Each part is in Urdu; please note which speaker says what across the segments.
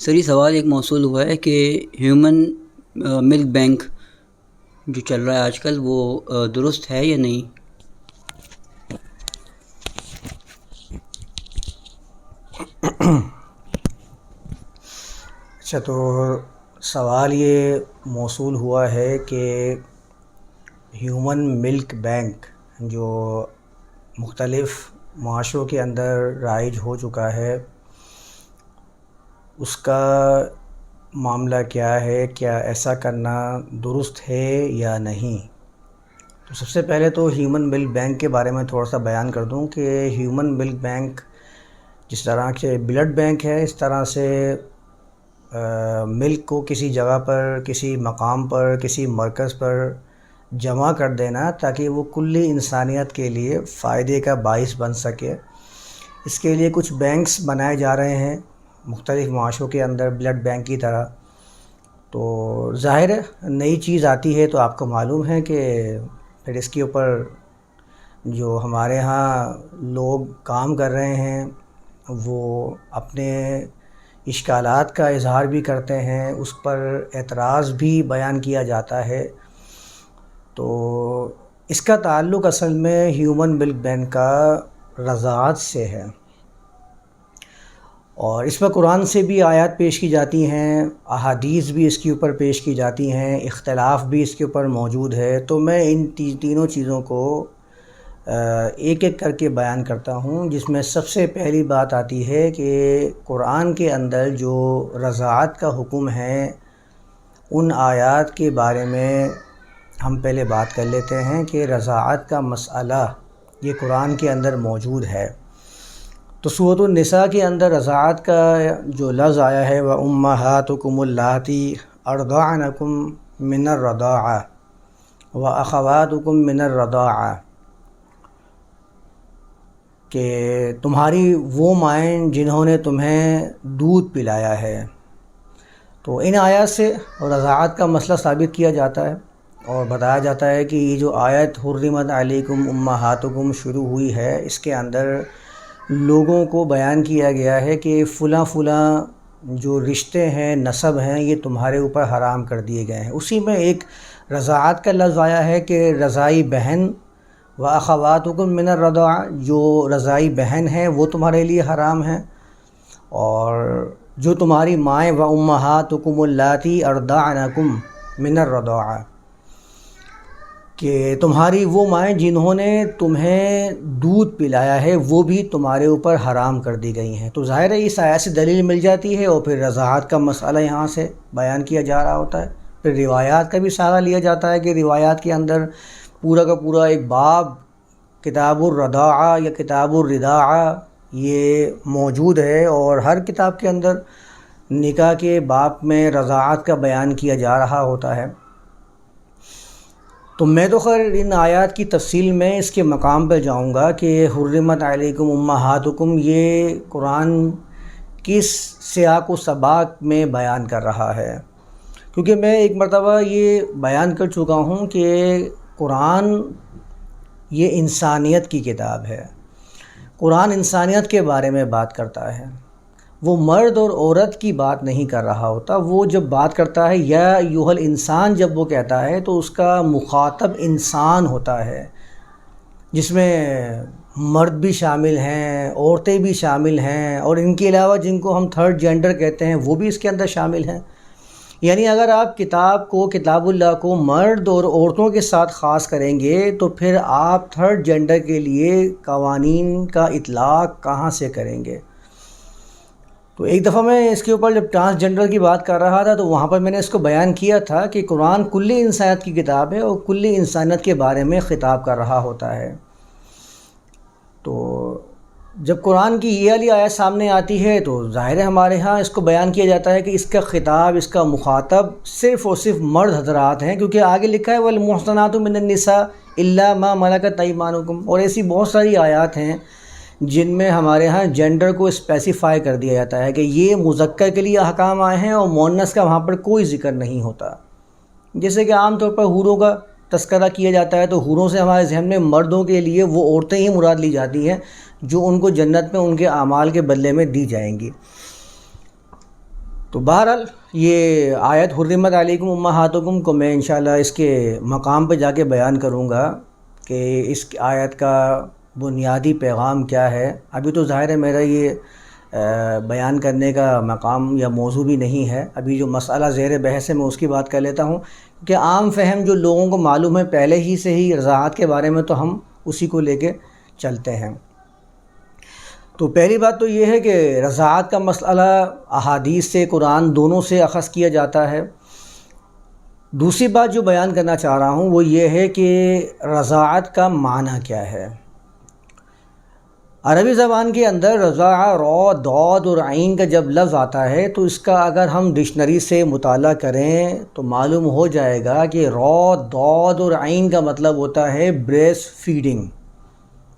Speaker 1: سر، یہ سوال ایک موصول ہوا ہے کہ ہیومن ملک بینک جو چل رہا ہے آج کل، وہ درست ہے یا نہیں؟
Speaker 2: اچھا تو سوال یہ موصول ہوا ہے کہ ہیومن ملک بینک جو مختلف معاشروں کے اندر رائج ہو چکا ہے اس کا معاملہ کیا ہے؟ کیا ایسا کرنا درست ہے یا نہیں؟ تو سب سے پہلے تو ہیومن ملک بینک کے بارے میں تھوڑا سا بیان کر دوں کہ ہیومن ملک بینک جس طرح کے بلڈ بینک ہے، اس طرح سے ملک کو کسی جگہ پر، کسی مقام پر، کسی مرکز پر جمع کر دینا تاکہ وہ کلی انسانیت کے لیے فائدے کا باعث بن سکے۔ اس کے لیے کچھ بینکس بنائے جا رہے ہیں۔ مختلف معاشروں کے اندر بلڈ بینک کی طرح۔ تو ظاہر ہے نئی چیز آتی ہے تو آپ کو معلوم ہے کہ پھر اس کے اوپر جو ہمارے ہاں لوگ کام کر رہے ہیں، وہ اپنے اشکالات کا اظہار بھی کرتے ہیں، اس پر اعتراض بھی بیان کیا جاتا ہے۔ تو اس کا تعلق اصل میں ہیومن ملک بینک کا رضاعت سے ہے۔ اور اس میں قرآن سے بھی آیات پیش کی جاتی ہیں، احادیث بھی اس کے اوپر پیش کی جاتی ہیں، اختلاف بھی اس کے اوپر موجود ہے۔ تو میں ان تینوں چیزوں کو ایک ایک کر کے بیان کرتا ہوں، جس میں سب سے پہلی بات آتی ہے کہ قرآن کے اندر جو رضاعت کا حکم ہے، ان آیات کے بارے میں ہم پہلے بات کر لیتے ہیں کہ رضاعت کا مسئلہ یہ قرآن کے اندر موجود ہے۔ تو صورت النساء کے اندر رضاعت کا جو لفظ آیا ہے وہ امہاتکم اللاتی اردعنکم من الرضاع و اخواتکم من الرضاع کہ تمہاری وہ مائیں جنہوں نے تمہیں دودھ پلایا ہے۔ تو ان آیات سے رضاعت کا مسئلہ ثابت کیا جاتا ہے اور بتایا جاتا ہے کہ یہ جو آیت حرمت علیکم امہاتکم شروع ہوئی ہے، اس کے اندر لوگوں کو بیان کیا گیا ہے کہ فلاں فلاں جو رشتے ہیں، نصب ہیں، یہ تمہارے اوپر حرام کر دیے گئے ہیں۔ اسی میں ایک رضاعت کا لفظ آیا ہے کہ رضائی بہن و اخواتکم من الرضاع، جو رضائی بہن ہیں، وہ تمہارے لیے حرام ہیں۔ اور جو تمہاری مائیں و امہات امہاتکم اللاتی اردعنکم من الرضاع۔ کہ تمہاری وہ مائیں جنہوں نے تمہیں دودھ پلایا ہے، وہ بھی تمہارے اوپر حرام کر دی گئی ہیں۔ تو ظاہر ہے، اس آیات سے دلیل مل جاتی ہے اور پھر رضاعت کا مسئلہ یہاں سے بیان کیا جا رہا ہوتا ہے۔ پھر روایات کا بھی سہارا لیا جاتا ہے کہ روایات کے اندر پورا کا پورا ایک باب، کتاب الرداع یا کتاب الرداع یہ موجود ہے اور ہر کتاب کے اندر نکاح کے باپ میں رضاعت کا بیان کیا جا رہا ہوتا ہے۔ تو میں تو خیر ان آیات کی تفصیل میں اس کے مقام پہ جاؤں گا کہ حرمت علیکم امہاتکم، یہ قرآن کس سیاق و سباق میں بیان کر رہا ہے؟ کیونکہ میں ایک مرتبہ یہ بیان کر چکا ہوں کہ قرآن یہ انسانیت کی کتاب ہے۔ قرآن انسانیت کے بارے میں بات کرتا ہے۔ وہ مرد اور عورت کی بات نہیں کر رہا ہوتا، وہ جب بات کرتا ہے، یا یوہل انسان جب وہ کہتا ہے، تو اس کا مخاطب انسان ہوتا ہے۔ جس میں مرد بھی شامل ہیں، عورتیں بھی شامل ہیں، اور ان کے علاوہ جن کو ہم تھرڈ جینڈر کہتے ہیں، وہ بھی اس کے اندر شامل ہیں۔ یعنی اگر آپ کتاب کو، کتاب اللہ کو مرد اور عورتوں کے ساتھ خاص کریں گے، تو پھر آپ تھرڈ جینڈر کے لیے قوانین کا اطلاق کہاں سے کریں گے؟ تو ایک دفعہ میں اس کے اوپر جب ٹرانسجنڈر کی بات کر رہا تھا تو وہاں پر میں نے اس کو بیان کیا تھا کہ قرآن کلی انسانیت کی کتاب ہے اور کلی انسانیت کے بارے میں خطاب کر رہا ہوتا ہے۔ تو جب قرآن کی یہ علی آیت سامنے آتی ہے تو ظاہر ہے ہمارے ہاں اس کو بیان کیا جاتا ہے کہ اس کا خطاب، اس کا مخاطب صرف اور صرف مرد حضرات ہیں کیونکہ آگے لکھا ہے والمحسنات من النساء الا ما ملکت ایمانکم اور ایسی بہت ساری آیات ہیں جن میں ہمارے ہاں جینڈر کو اسپیسیفائی کر دیا جاتا ہے کہ یہ مذکر کے لیے احکام آئے ہیں اور مونس کا وہاں پر کوئی ذکر نہیں ہوتا۔ جیسے کہ عام طور پر حوروں کا تذکرہ کیا جاتا ہے تو حوروں سے ہمارے ذہن میں مردوں کے لیے وہ عورتیں ہی مراد لی جاتی ہیں جو ان کو جنت میں ان کے اعمال کے بدلے میں دی جائیں گی۔ تو بہرحال یہ آیت حرمت علیکم امہاتکم کو میں انشاءاللہ اس کے مقام پہ جا کے بیان کروں گا کہ اس آیت کا بنیادی پیغام کیا ہے؟ ابھی تو ظاہر ہے میرا یہ بیان کرنے کا مقام یا موضوع بھی نہیں ہے۔ ابھی جو مسئلہ زیر بحث ہے، میں اس کی بات کر لیتا ہوں کہ عام فہم جو لوگوں کو معلوم ہے، پہلے ہی سے ہی رضاعت کے بارے میں تو ہم اسی کو لے کے چلتے ہیں۔ تو پہلی بات تو یہ ہے کہ رضاعت کا مسئلہ احادیث سے، قرآن دونوں سے اخذ کیا جاتا ہے۔ دوسری بات جو بیان کرنا چاہ رہا ہوں وہ یہ ہے کہ رضاعت کا معنی کیا ہے۔ عربی زبان کے اندر رضا رو دود اور عین کا جب لفظ آتا ہے، تو اس کا اگر ہم ڈکشنری سے مطالعہ کریں، تو معلوم ہو جائے گا کہ رو دود اور عین کا مطلب ہوتا ہے بریس فیڈنگ۔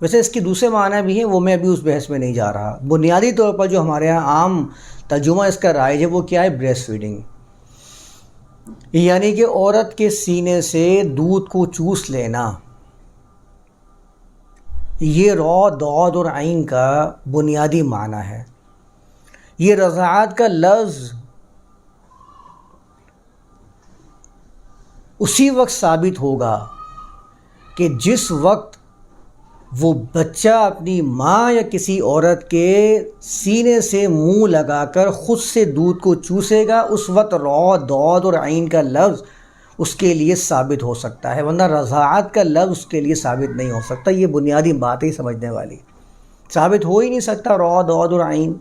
Speaker 2: ویسے اس کے دوسرے معنی بھی ہیں، وہ میں ابھی اس بحث میں نہیں جا رہا۔ بنیادی طور پر جو ہمارے ہاں عام ترجمہ اس کا رائج ہے، وہ کیا ہے؟ Breast feeding. یعنی کہ عورت کے سینے سے دودھ کو چوس لینا۔ یہ رو دود اور عین کا بنیادی معنی ہے۔ یہ رضاعت کا لفظ اسی وقت ثابت ہوگا کہ جس وقت وہ بچہ اپنی ماں یا کسی عورت کے سینے سے منہ لگا کر خود سے دودھ کو چوسے گا، اس وقت رو دود اور عین کا لفظ اس کے لیے ثابت ہو سکتا ہے، ورنہ رضاعت کا لفظ اس کے لیے ثابت نہیں ہو سکتا، یہ بنیادی بات ہی سمجھنے والی۔ ثابت ہو ہی نہیں سکتا رو دود اور عین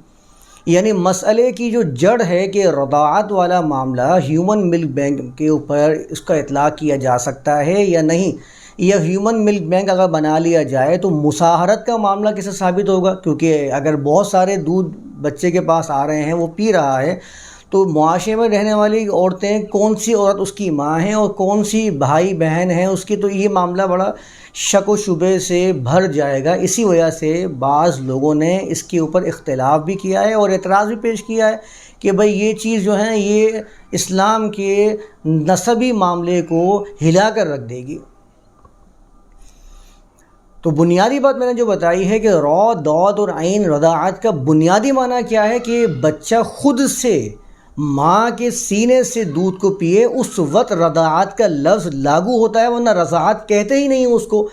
Speaker 2: یعنی مسئلے کی جو جڑ ہے کہ رضاعت والا معاملہ ہیومن ملک بینک کے اوپر اس کا اطلاق کیا جا سکتا ہے یا نہیں، یا ہیومن ملک بینک اگر بنا لیا جائے تو مساہرت کا معاملہ کسے ثابت ہوگا؟ کیونکہ اگر بہت سارے دودھ بچے کے پاس آ رہے ہیں، وہ پی رہا ہے تو معاشرے میں رہنے والی عورتیں کون سی عورت اس کی ماں ہیں اور کون سی بھائی بہن ہیں، اس کی تو یہ معاملہ بڑا شک و شبے سے بھر جائے گا۔ اسی وجہ سے بعض لوگوں نے اس کے اوپر اختلاف بھی کیا ہے اور اعتراض بھی پیش کیا ہے کہ بھئی یہ چیز جو ہے، یہ اسلام کے نصبی معاملے کو ہلا کر رکھ دے گی۔ تو بنیادی بات میں نے جو بتائی ہے کہ رو دود اور عین، رضاعت کا بنیادی معنی کیا ہے کہ بچہ خود سے ماں کے سینے سے دودھ کو پیے، اس وقت رضاعت کا لفظ لاگو ہوتا ہے، ورنہ رضاعت کہتے ہی نہیں اس کو۔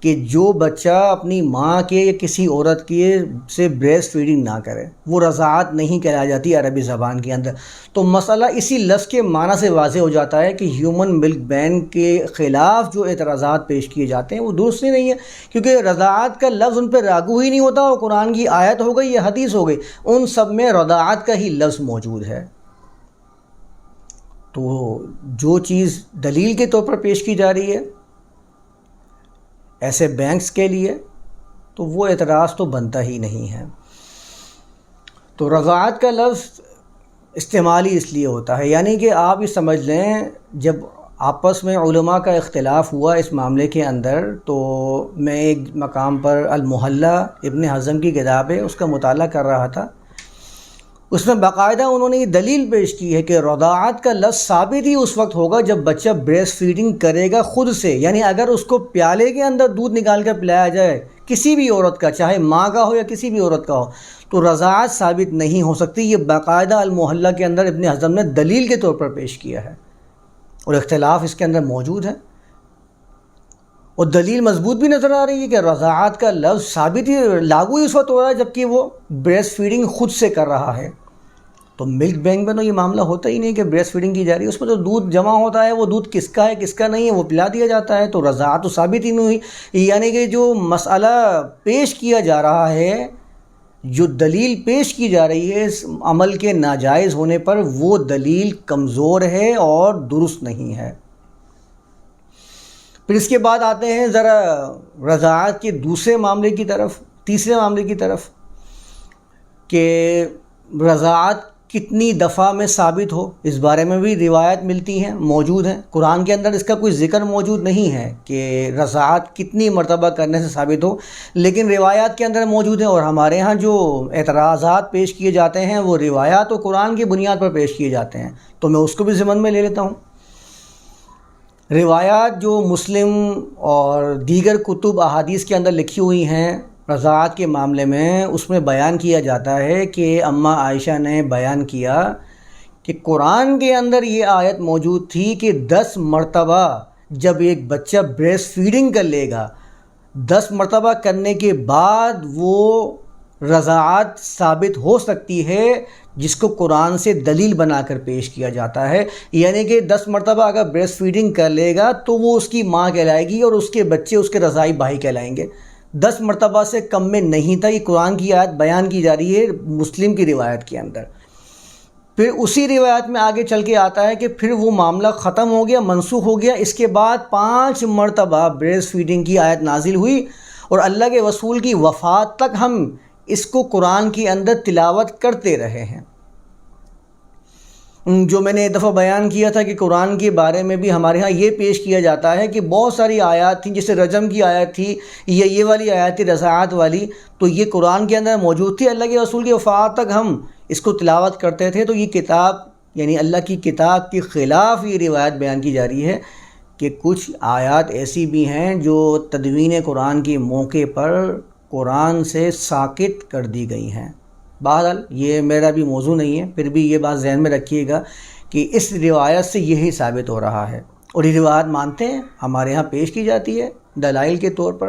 Speaker 2: کہ جو بچہ اپنی ماں کے یا کسی عورت کے سے بریس فیڈنگ نہ کرے، وہ رضاعت نہیں کہلائی جاتی عربی زبان کے اندر۔ تو مسئلہ اسی لفظ کے معنی سے واضح ہو جاتا ہے کہ ہیومن ملک بینک کے خلاف جو اعتراضات پیش کیے جاتے ہیں وہ درست نہیں ہے کیونکہ رضاعت کا لفظ ان پہ راگو ہی نہیں ہوتا اور قرآن کی آیت ہو گئی یا حدیث ہو گئی، ان سب میں رضاعت کا ہی لفظ موجود ہے۔ تو جو چیز دلیل کے طور پر پیش کی جا رہی ہے ایسے بینکس کے لیے تو وہ اعتراض تو بنتا ہی نہیں ہے۔ تو رضاعت کا لفظ استعمال ہی اس لیے ہوتا ہے یعنی کہ آپ یہ سمجھ لیں، جب آپس میں علماء کا اختلاف ہوا اس معاملے کے اندر، تو میں ایک مقام پر المحلہ ابن حضم کی کتاب ہے اس کا مطالعہ کر رہا تھا۔ اس میں باقاعدہ انہوں نے یہ دلیل پیش کی ہے کہ رضاعت کا لفظ ثابت ہی اس وقت ہوگا جب بچہ بریس فیڈنگ کرے گا خود سے۔ یعنی اگر اس کو پیالے کے اندر دودھ نکال کر پلایا جائے کسی بھی عورت کا، چاہے ماں کا ہو یا کسی بھی عورت کا ہو، تو رضاعت ثابت نہیں ہو سکتی۔ یہ باقاعدہ المحلہ کے اندر ابن حضم نے دلیل کے طور پر پیش کیا ہے اور اختلاف اس کے اندر موجود ہے۔ اور دلیل مضبوط بھی نظر آ رہی ہے کہ رضاعت کا لفظ ثابت ہی لاگو ہی اس وقت ہو رہا ہے جبکہ وہ بریس فیڈنگ خود سے کر رہا ہے۔ تو ملک بینک میں تو یہ معاملہ ہوتا ہی نہیں کہ بریس فیڈنگ کی جا رہی ہے، اس میں تو دودھ جمع ہوتا ہے، وہ دودھ کس کا ہے، کس کا نہیں ہے، وہ پلا دیا جاتا ہے۔ تو رضا تو ثابت ہی نہیں ہوئی۔ یعنی کہ جو مسئلہ پیش کیا جا رہا ہے، جو دلیل پیش کی جا رہی ہے اس عمل کے ناجائز ہونے پر وہ دلیل کمزور ہے اور درست نہیں ہے۔ پھر اس کے بعد آتے ہیں ذرا رضاعت کے دوسرے معاملے کی طرف، تیسرے معاملے کی طرف کہ رضاعت کتنی دفعہ میں ثابت ہو۔ اس بارے میں بھی روایت ملتی ہیں، موجود ہیں۔ قرآن کے اندر اس کا کوئی ذکر موجود نہیں ہے کہ رضاعت کتنی مرتبہ کرنے سے ثابت ہو، لیکن روایات کے اندر موجود ہیں اور ہمارے ہاں جو اعتراضات پیش کیے جاتے ہیں وہ روایات و قرآن کی بنیاد پر پیش کیے جاتے ہیں۔ تو میں اس کو بھی ذمن میں لے لیتا ہوں۔ روایات جو مسلم اور دیگر کتب احادیث کے اندر لکھی ہوئی ہیں، رضاعت کے معاملے میں، اس میں بیان کیا جاتا ہے کہ اماں عائشہ نے بیان کیا کہ قرآن کے اندر یہ آیت موجود تھی کہ دس مرتبہ جب ایک بچہ بریس فیڈنگ کر لے گا، دس مرتبہ کرنے کے بعد وہ رضاعت ثابت ہو سکتی ہے جس کو قرآن سے دلیل بنا کر پیش کیا جاتا ہے۔ یعنی کہ دس مرتبہ اگر بریس فیڈنگ کر لے گا تو وہ اس کی ماں کہلائے گی اور اس کے بچے اس کے رضائی بھائی کہلائیں گے۔ دس مرتبہ سے کم میں نہیں تھا، یہ قرآن کی آیت بیان کی جا رہی ہے مسلم کی روایت کے اندر۔ پھر اسی روایت میں آگے چل کے آتا ہے کہ پھر وہ معاملہ ختم ہو گیا، منسوخ ہو گیا۔ اس کے بعد پانچ مرتبہ بریس فیڈنگ کی آیت نازل ہوئی اور اللہ کے رسول کی وفات تک ہم اس کو قرآن کے اندر تلاوت کرتے رہے ہیں۔ جو میں نے ایک دفعہ بیان کیا تھا کہ قرآن کے بارے میں بھی ہمارے ہاں یہ پیش کیا جاتا ہے کہ بہت ساری آیات تھیں، جیسے رجم کی آیت تھی، یا یہ والی آیات تھی، رضاعت والی، تو یہ قرآن کے اندر موجود تھی۔ اللہ کے رسول کی وفات تک ہم اس کو تلاوت کرتے تھے۔ تو یہ کتاب یعنی اللہ کی کتاب کے خلاف یہ روایت بیان کی جا رہی ہے کہ کچھ آیات ایسی بھی ہیں جو تدوین قرآن کے موقع پر قرآن سے ساکت کر دی گئی ہیں۔ بہرحال یہ میرا بھی موضوع نہیں ہے، پھر بھی یہ بات ذہن میں رکھیے گا کہ اس روایت سے یہی ثابت ہو رہا ہے۔ اور یہ روایت مانتے ہیں، ہمارے ہاں پیش کی جاتی ہے دلائل کے طور پر۔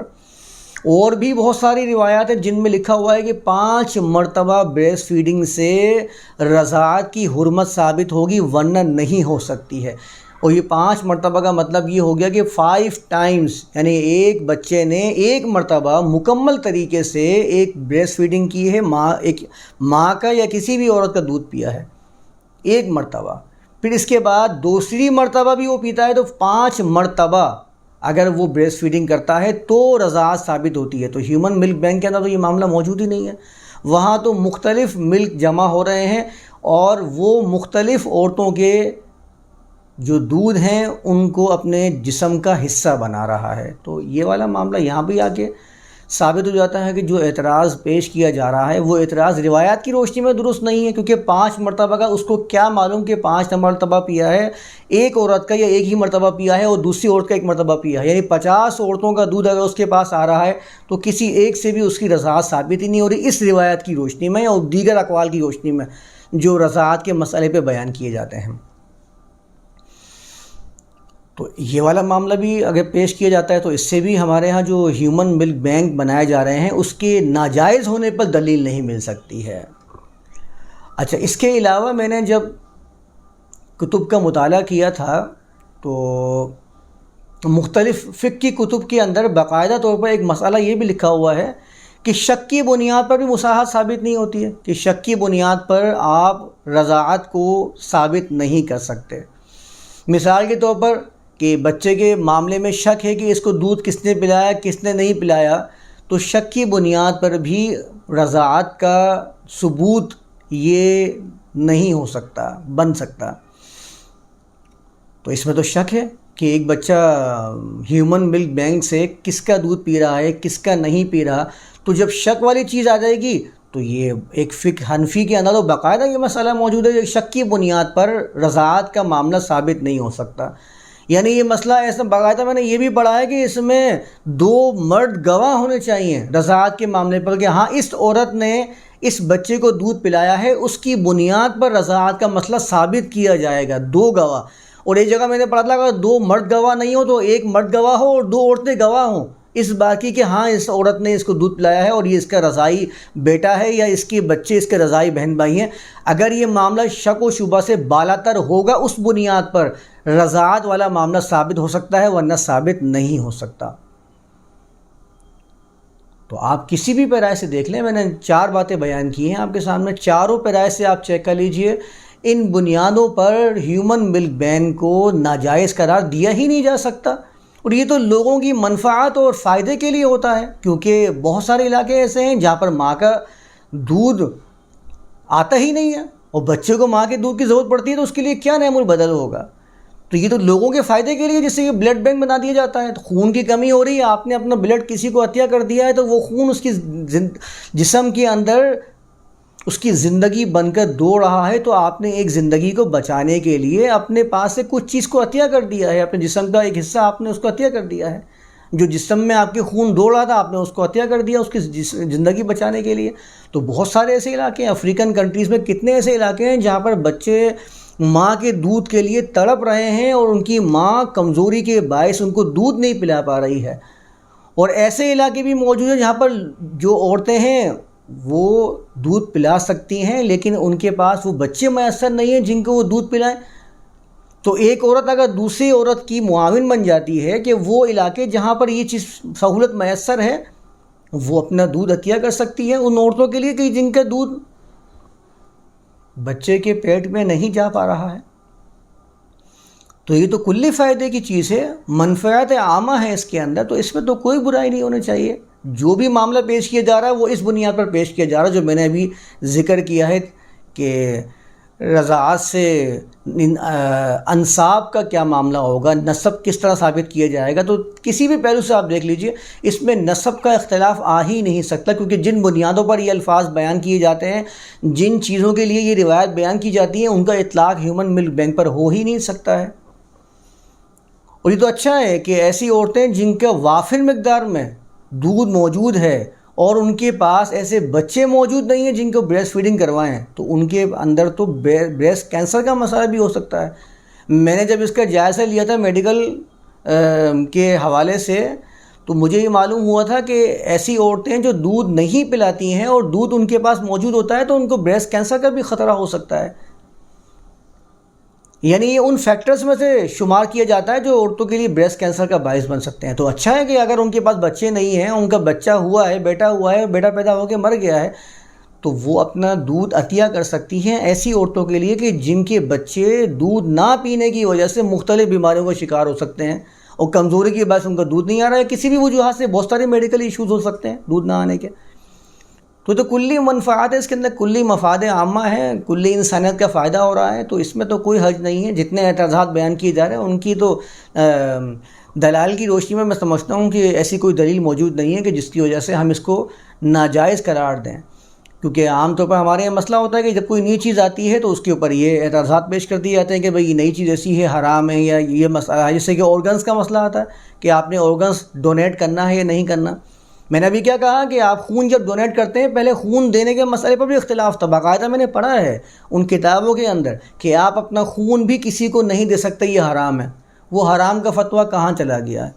Speaker 2: اور بھی بہت ساری روایات ہیں جن میں لکھا ہوا ہے کہ پانچ مرتبہ بریس فیڈنگ سے رضاعت کی حرمت ثابت ہوگی، ورنہ نہیں ہو سکتی ہے۔ اور یہ پانچ مرتبہ کا مطلب یہ ہو گیا کہ فائیو ٹائمز یعنی ایک بچے نے ایک مرتبہ مکمل طریقے سے ایک بریس فیڈنگ کی ہے، ماں، ایک ماں کا یا کسی بھی عورت کا دودھ پیا ہے، ایک مرتبہ۔ پھر اس کے بعد دوسری مرتبہ بھی وہ پیتا ہے، تو پانچ مرتبہ اگر وہ بریس فیڈنگ کرتا ہے تو رضاعت ثابت ہوتی ہے۔ تو ہیومن ملک بینک کے اندر تو یہ معاملہ موجود ہی نہیں ہے۔ وہاں تو مختلف ملک جمع ہو رہے ہیں اور وہ مختلف عورتوں کے جو دودھ ہیں، ان کو اپنے جسم کا حصہ بنا رہا ہے۔ تو یہ والا معاملہ یہاں بھی آ کے ثابت ہو جاتا ہے کہ جو اعتراض پیش کیا جا رہا ہے، وہ اعتراض روایات کی روشنی میں درست نہیں ہے، کیونکہ پانچ مرتبہ کا اس کو کیا معلوم کہ پانچ مرتبہ پیا ہے، ایک عورت کا یا ایک ہی مرتبہ پیا ہے اور دوسری عورت کا ایک مرتبہ پیا ہے۔ یعنی پچاس عورتوں کا دودھ اگر اس کے پاس آ رہا ہے تو کسی ایک سے بھی اس کی رضاعت ثابت ہی نہیں ہو رہی اس روایت کی روشنی میں اور دیگر اقوال کی روشنی میں جو رضاعت کے مسئلے پہ بیان کیے جاتے ہیں۔ تو یہ والا معاملہ بھی اگر پیش کیا جاتا ہے تو اس سے بھی ہمارے ہاں جو ہیومن ملک بینک بنائے جا رہے ہیں، اس کے ناجائز ہونے پر دلیل نہیں مل سکتی ہے۔ اچھا اس کے علاوہ میں نے جب کتب کا مطالعہ کیا تھا تو مختلف فک کی کتب کے اندر باقاعدہ طور پر ایک مسئلہ یہ بھی لکھا ہوا ہے کہ شک کی بنیاد پر بھی مساحت ثابت نہیں ہوتی ہے، کہ شک کی بنیاد پر آپ رضاعت کو ثابت نہیں کر سکتے۔ مثال کے طور پر کہ بچے کے معاملے میں شک ہے کہ اس کو دودھ کس نے پلایا، کس نے نہیں پلایا، تو شک کی بنیاد پر بھی رضاعت کا ثبوت یہ نہیں ہو سکتا، بن سکتا۔ تو اس میں تو شک ہے کہ ایک بچہ ہیومن ملک بینک سے کس کا دودھ پی رہا ہے، کس کا نہیں پی رہا، تو جب شک والی چیز آ جائے گی، تو یہ ایک فک حنفی کے اندر تو باقاعدہ یہ مسئلہ موجود ہے، شک کی بنیاد پر رضاعت کا معاملہ ثابت نہیں ہو سکتا۔ یعنی یہ مسئلہ ایسا باقاعدہ میں نے یہ بھی پڑھا ہے کہ اس میں دو مرد گواہ ہونے چاہیے رضاعت کے معاملے پر کہ ہاں اس عورت نے اس بچے کو دودھ پلایا ہے، اس کی بنیاد پر رضاعت کا مسئلہ ثابت کیا جائے گا، دو گواہ۔ اور ایک جگہ میں نے پڑھا تھا، اگر دو مرد گواہ نہیں ہو تو ایک مرد گواہ ہو اور دو عورتیں گواہ ہوں۔ اس بات کی کہ ہاں اس عورت نے اس کو دودھ پلایا ہے اور یہ اس کا رضائی بیٹا ہے یا اس کے بچے، اس کے رضائی بہن بھائی ہیں۔ اگر یہ معاملہ شک و شبہ سے بالا تر ہوگا اس بنیاد پر رضاعت والا معاملہ ثابت ہو سکتا ہے، ورنہ ثابت نہیں ہو سکتا۔ تو آپ کسی بھی پیرائے سے دیکھ لیں، میں نے چار باتیں بیان کی ہیں آپ کے سامنے۔ چاروں پیرائے سے آپ چیک کر لیجیے۔ ان بنیادوں پر ہیومن ملک بین کو ناجائز قرار دیا ہی نہیں جا سکتا۔ اور یہ تو لوگوں کی منفعات اور فائدے کے لیے ہوتا ہے، کیونکہ بہت سارے علاقے ایسے ہیں جہاں پر ماں کا دودھ آتا ہی نہیں ہے۔ اور بچے کو ماں کے دودھ کی ضرورت پڑتی ہے تو اس کے لیے کیا نعم البدل ہوگا؟ تو یہ تو لوگوں کے فائدے کے لیے جس سے یہ بلڈ بینک بنا دیا جاتا ہے، تو خون کی کمی ہو رہی ہے، آپ نے اپنا بلڈ کسی کو عطیہ کر دیا ہے، تو وہ خون اس کی جسم کے اندر اس کی زندگی بن کر دوڑ رہا ہے، تو آپ نے ایک زندگی کو بچانے کے لیے اپنے پاس سے کچھ چیز کو عطیہ کر دیا ہے۔ اپنے جسم کا ایک حصہ آپ نے اس کو عطیہ کر دیا ہے۔ جو جسم میں آپ کے خون دوڑ رہا تھا، آپ نے اس کو عطیہ کر دیا اس کی زندگی بچانے کے لیے۔ تو بہت سارے ایسے علاقے ہیں، افریقن کنٹریز میں کتنے ایسے علاقے ہیں جہاں پر بچے ماں کے دودھ کے لیے تڑپ رہے ہیں اور ان کی ماں کمزوری کے باعث ان کو دودھ نہیں پلا پا رہی ہے۔ اور ایسے علاقے بھی موجود ہیں جہاں پر جو عورتیں ہیں، وہ دودھ پلا سکتی ہیں، لیکن ان کے پاس وہ بچے میسر نہیں ہیں جن کو وہ دودھ پلائیں۔ تو ایک عورت اگر دوسری عورت کی معاون بن جاتی ہے کہ وہ علاقے جہاں پر یہ چیز سہولت میسر ہے، وہ اپنا دودھ عطیہ کر سکتی ہے ان عورتوں کے لیے کہ جن کا دودھ بچے کے پیٹ میں نہیں جا پا رہا ہے۔ تو یہ تو کلی فائدے کی چیز ہے منفیات عامہ ہے اس کے اندر، تو اس میں تو کوئی برائی نہیں ہونی چاہیے۔ جو بھی معاملہ پیش کیا جا رہا ہے، وہ اس بنیاد پر پیش کیا جا رہا ہے، جو میں نے ابھی ذکر کیا ہے کہ رضاعت سے انصاب کا کیا معاملہ ہوگا؟ نصب کس طرح ثابت کیا جائے گا؟ تو کسی بھی پہلو سے آپ دیکھ لیجیے، اس میں نصب کا اختلاف آ ہی نہیں سکتا، کیونکہ جن بنیادوں پر یہ الفاظ بیان کیے جاتے ہیں، جن چیزوں کے لیے یہ روایت بیان کی جاتی ہیں، ان کا اطلاق ہیومن ملک بینک پر ہو ہی نہیں سکتا ہے۔ اور یہ تو اچھا ہے کہ ایسی عورتیں جن کا وافر مقدار میں دودھ موجود ہے اور ان کے پاس ایسے بچے موجود نہیں ہیں جن کو بریسٹ فیڈنگ کروائیں۔ تو ان کے اندر تو بریسٹ کینسر کا مسئلہ بھی ہو سکتا ہے۔ میں نے جب اس کا جائزہ لیا تھا میڈیکل کے حوالے سے، تو مجھے یہ معلوم ہوا تھا کہ ایسی عورتیں جو دودھ نہیں پلاتی ہیں اور دودھ ان کے پاس موجود ہوتا ہے تو ان کو بریسٹ کینسر کا بھی خطرہ ہو سکتا ہے۔ یعنی یہ ان فیکٹرز میں سے شمار کیا جاتا ہے جو عورتوں کے لیے بریسٹ کینسر کا باعث بن سکتے ہیں۔ تو اچھا ہے کہ اگر ان کے پاس بچے نہیں ہیں، ان کا بچہ ہوا ہے، بیٹا ہوا ہے، بیٹا پیدا ہو کے مر گیا ہے، تو وہ اپنا دودھ عطیہ کر سکتی ہیں ایسی عورتوں کے لیے کہ جن کے بچے دودھ نہ پینے کی وجہ سے مختلف بیماریوں کا شکار ہو سکتے ہیں اور کمزوری کی باعث ان کا دودھ نہیں آ رہا ہے۔ کسی بھی وجوہات سے بہت سارے میڈیکل ایشوز ہو سکتے ہیں دودھ نہ آنے کے۔ تو تو کلی منفعات ہے اس کے اندر کلی مفاد عامہ ہیں، کلی انسانیت کا فائدہ ہو رہا ہے، تو اس میں تو کوئی حرج نہیں ہے۔ جتنے اعتراضات بیان کیے جا رہے ہیں، ان کی تو دلال کی روشنی میں میں سمجھتا ہوں کہ ایسی کوئی دلیل موجود نہیں ہے کہ جس کی وجہ سے ہم اس کو ناجائز قرار دیں۔ کیونکہ عام طور پر ہمارے یہاں مسئلہ ہوتا ہے کہ جب کوئی نئی چیز آتی ہے تو اس کے اوپر یہ اعتراضات پیش کر دیے جاتے ہیں کہ بھئی یہ نئی چیز ایسی ہے، حرام ہے، یا یہ مسئلہ ہے جیسے کہ آرگنس کا مسئلہ آتا ہے کہ آپ نے آرگنس ڈونیٹ کرنا ہے یا نہیں کرنا۔ میں نے ابھی کیا کہا کہ آپ خون جب ڈونیٹ کرتے ہیں، پہلے خون دینے کے مسئلے پر بھی اختلاف تھا۔ باقاعدہ میں نے پڑھا ہے ان کتابوں کے اندر کہ آپ اپنا خون بھی کسی کو نہیں دے سکتے، یہ حرام ہے۔ وہ حرام کا فتویٰ کہاں چلا گیا؟ ہے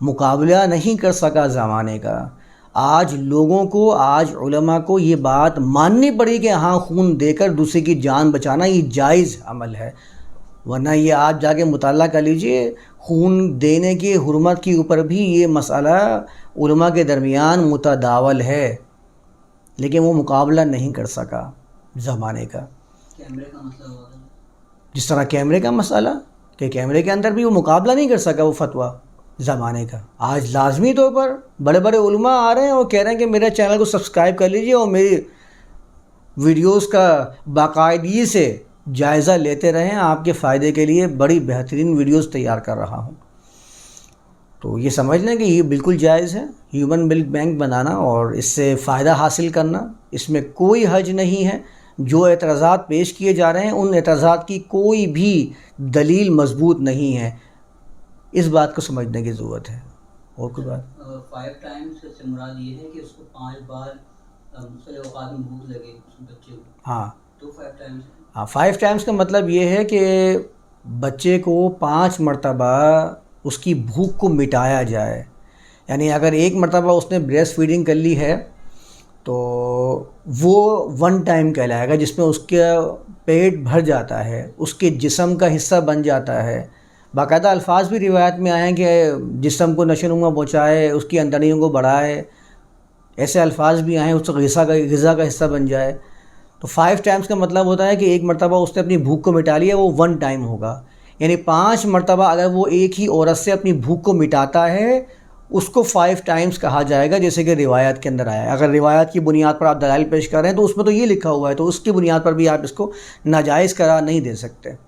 Speaker 2: مقابلہ نہیں کر سکا زمانے کا۔ آج لوگوں کو، آج علماء کو یہ بات ماننی پڑی کہ ہاں خون دے کر دوسرے کی جان بچانا یہ جائز عمل ہے۔ ورنہ یہ آپ جا کے مطالعہ کر لیجیے خون دینے کی حرمت کے اوپر بھی یہ مسئلہ علماء کے درمیان متداول ہے لیکن وہ مقابلہ نہیں کر سکا زمانے کا۔ جس طرح کیمرے کا مسئلہ کہ کیمرے کے اندر بھی وہ مقابلہ نہیں کر سکا وہ فتویٰ زمانے کا۔ آج لازمی طور پر بڑے بڑے علماء آ رہے ہیں اور کہہ رہے ہیں کہ میرے چینل کو سبسکرائب کر لیجیے اور میری ویڈیوز کا باقاعدگی سے جائزہ لیتے رہیں آپ کے فائدے کے لیے بڑی بہترین ویڈیوز تیار کر رہا ہوں۔ تو یہ سمجھ لیں کہ یہ بالکل جائز ہے۔ ہیومن ملک بینک بنانا اور اس سے فائدہ حاصل کرنا اس میں کوئی حج نہیں ہے۔ جو اعتراضات پیش کیے جا رہے ہیں ان اعتراضات کی کوئی بھی دلیل مضبوط نہیں ہے۔ اس بات کو سمجھنے کی ضرورت ہے۔ اور کوئی بات؟
Speaker 1: فائیو ٹائمز سے مراد یہ ہے کہ اس کو پانچ بار مختلف اوقات میں بھوک لگے بچے کو۔
Speaker 2: ہاں۔
Speaker 1: تو فائیو ٹائمز ہاں
Speaker 2: ہاں، فائیو ٹائمز کا مطلب یہ ہے کہ بچے کو پانچ مرتبہ اس کی بھوک کو مٹایا جائے۔ یعنی اگر ایک مرتبہ اس نے بریسٹ فیڈنگ کر لی ہے، تو وہ ون ٹائم کہلائے گا، جس میں اس کا پیٹ بھر جاتا ہے، اس کے جسم کا حصہ بن جاتا ہے۔ باقاعدہ الفاظ بھی روایت میں آئے ہیں کہ جسم کو نشو نما پہنچائے، اس کی اندڑیوں کو بڑھائے۔ ایسے الفاظ بھی آئے ہیں، اس غذا کا غذا کا حصہ بن جائے۔ تو فائیو ٹائمز کا مطلب ہوتا ہے کہ ایک مرتبہ اس نے اپنی بھوک کو مٹا لیا، وہ ون ٹائم ہوگا۔ یعنی پانچ مرتبہ اگر وہ ایک ہی عورت سے اپنی بھوک کو مٹاتا ہے، اس کو فائیو ٹائمز کہا جائے گا، جیسے کہ روایت کے اندر آیا ہے۔ اگر روایت کی بنیاد پر آپ دلائل پیش کر رہے ہیں تو اس میں تو یہ لکھا ہوا ہے، تو اس کی بنیاد پر بھی آپ اس کو ناجائز قرار نہیں دے سکتے۔